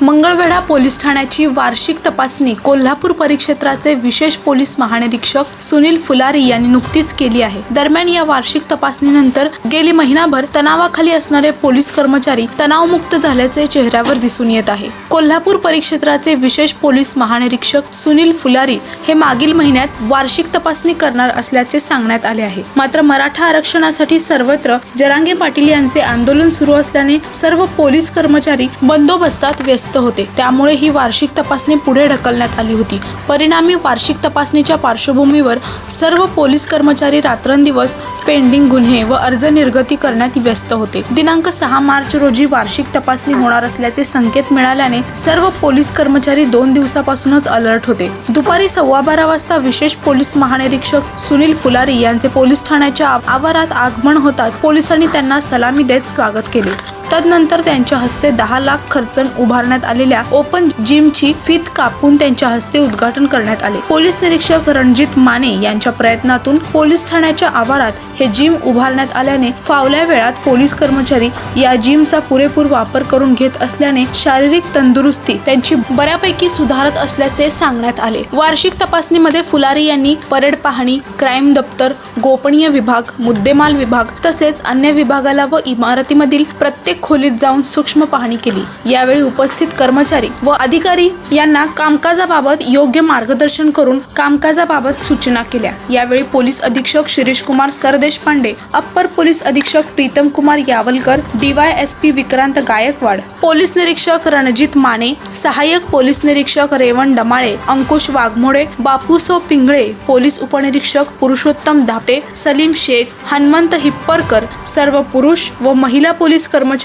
Mangalvedha police ठाण्याची वार्षिक तपासणी कोल्हापूर परिक्षेत्राचे विशेष पोलीस महानिरीक्षक सुनील फुलारी यांनी नुकतीच केली आहे. दरम्यान या वार्षिक तपासणीनंतर गेली महिनाभर तणावाखाली असणारे पोलीस कर्मचारी तणावमुक्त झाल्याचे चेहऱ्यावर दिसून येत आहे. कोल्हापूर परिक्षेत्राचे विशेष पोलीस महानिरीक्षक सुनील फुलारी हे मागील महिन्यात वार्षिक तपासणी करणार असल्याचे सांगण्यात आले आहे. मात्र मराठा आरक्षणासाठी सर्वत्र जरांगे पाटील यांचे आंदोलन सुरू असल्याने सर्व पोलीस कर्मचारी बंदोबस्तात व्यस्त होते. त्यामुळे ही वार्षिक तपासणी पुढे ढकलण्यात आली होती. परिणामी वार्षिक तपासणीच्या पार्श्वभूमीवर सर्व पोलीस कर्मचारी रात्रंदिवस पेंडिंग गुन्हे व अर्ज निर्गती करण्यात व्यस्त होते. दिनांक सहा मार्च रोजी वार्षिक तपासणी होणार असल्याचे संकेत मिळाल्याने सर्व पोलीस कर्मचारी दोन दिवसापासूनच अलर्ट होते. दुपारी सव्वा बारा वाजता विशेष पोलीस महानिरीक्षक सुनील फुलारी यांचे पोलीस ठाण्याच्या आवारात आगमन होताच पोलिसांनी त्यांना सलामी देत स्वागत केले. तदनंतर त्यांच्या हस्ते दहा लाख खर्चन उभारण्यात आलेल्या ओपन जिमची फीत कापून त्यांच्या हस्ते उद्घाटन करण्यात आले. पोलीस निरीक्षक रणजित माने यांच्या प्रयत्नातून पोलीस ठाण्याच्या आवारात हे जिम उभारण्यात आल्याने फावल्या वेळात पोलीस कर्मचारी या जिमचा पुरेपूर वापर करून घेत असल्याने शारीरिक तंदुरुस्ती त्यांची बऱ्यापैकी सुधारत असल्याचे सांगण्यात आले. वार्षिक तपासणीमध्ये फुलारी यांनी परेड पाहणी क्राईम दप्तर गोपनीय विभाग मुद्देमाल विभाग तसेच अन्य विभागाला व इमारतीमधील प्रत्येक खोलीत जाऊन सूक्ष्म पाहणी केली. यावेळी उपस्थित कर्मचारी व अधिकारी यांना कामकाजाबाबत योग्य मार्गदर्शन करून कामकाजाबाबत सूचना केल्या. यावेळी पोलीस अधीक्षक शिरीष कुमार सरदेशपांडे अप्पर पोलीस अधीक्षक प्रीतम कुमार यावलकर डीवायएसपी विक्रांत गायकवाड पोलीस निरीक्षक रणजित माने सहाय्यक पोलीस निरीक्षक रेवण डमाळे अंकुश वाघमोडे बापूसो पिंगळे पोलीस उपनिरीक्षक पुरुषोत्तम धापे सलीम शेख हनुमंत हिप्परकर सर्व पुरुष व महिला पोलीस कर्मचारी